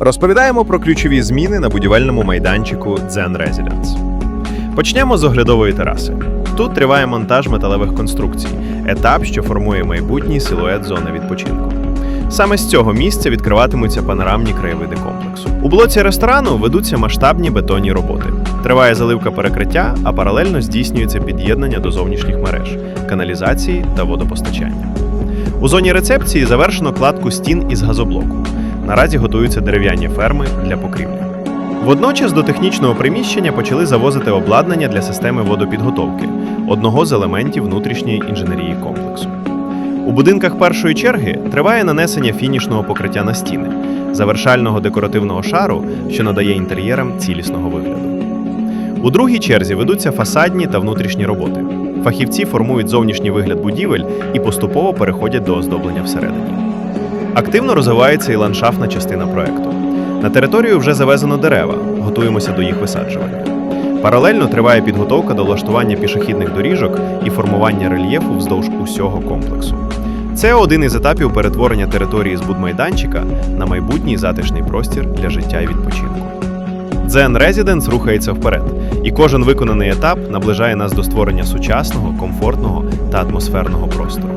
Розповідаємо про ключові зміни на будівельному майданчику Zen Residence. Почнемо з оглядової тераси. Тут триває монтаж металевих конструкцій, етап, що формує майбутній силует зони відпочинку. Саме з цього місця відкриватимуться панорамні краєвиди комплексу. У блоці ресторану ведуться масштабні бетонні роботи. Триває заливка перекриття, а паралельно здійснюється під'єднання до зовнішніх мереж, каналізації та водопостачання. У зоні рецепції завершено кладку стін із газоблоку. Наразі готуються дерев'яні ферми для покрівлі. Водночас до технічного приміщення почали завозити обладнання для системи водопідготовки, одного з елементів внутрішньої інженерії комплексу. У будинках першої черги триває нанесення фінішного покриття на стіни, завершального декоративного шару, що надає інтер'єрам цілісного вигляду. У другій черзі ведуться фасадні та внутрішні роботи. Фахівці формують зовнішній вигляд будівель і поступово переходять до оздоблення всередині. Активно розвивається і ландшафтна частина проекту. На територію вже завезено дерева, готуємося до їх висаджування. Паралельно триває підготовка до влаштування пішохідних доріжок і формування рельєфу вздовж усього комплексу. Це один із етапів перетворення території з будмайданчика на майбутній затишний простір для життя і відпочинку. Zen Residence рухається вперед, і кожен виконаний етап наближає нас до створення сучасного, комфортного та атмосферного простору.